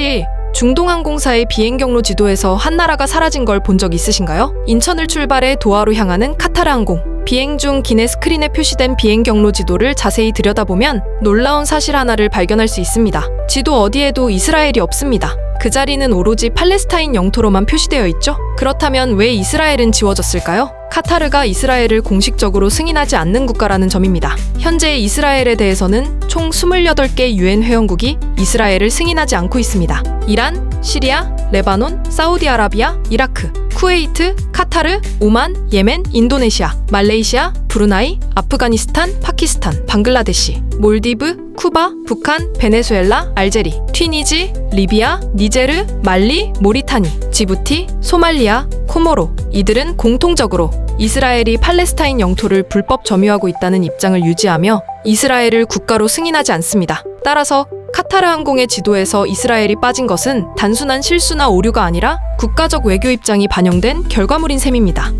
혹시 중동항공사의 비행 경로 지도에서 한 나라가 사라진 걸 본 적 있으신가요? 인천을 출발해 도하로 향하는 카타르 항공. 비행 중 기내 스크린에 표시된 비행 경로 지도를 자세히 들여다보면 놀라운 사실 하나를 발견할 수 있습니다. 지도 어디에도 이스라엘이 없습니다. 그 자리는 오로지 팔레스타인 영토로만 표시되어 있죠? 그렇다면 왜 이스라엘은 지워졌을까요? 카타르가 이스라엘을 공식적으로 승인하지 않는 국가라는 점입니다. 현재 이스라엘에 대해서는 총 28개 유엔 회원국이 이스라엘을 승인하지 않고 있습니다. 이란, 시리아, 레바논, 사우디아라비아, 이라크, 쿠웨이트, 카타르, 오만, 예멘, 인도네시아, 말레이시아, 브루나이, 아프가니스탄, 파키스탄, 방글라데시, 몰디브, 쿠바, 북한, 베네수엘라, 알제리, 튀니지, 리비아, 니제르, 말리, 모리타니, 지부티, 소말리아, 코모로 이들은 공통적으로 이스라엘이 팔레스타인 영토를 불법 점유하고 있다는 입장을 유지하며 이스라엘을 국가로 승인하지 않습니다. 따라서 카타르 항공의 지도에서 이스라엘이 빠진 것은 단순한 실수나 오류가 아니라 국가적 외교 입장이 반영된 결과물인 셈입니다.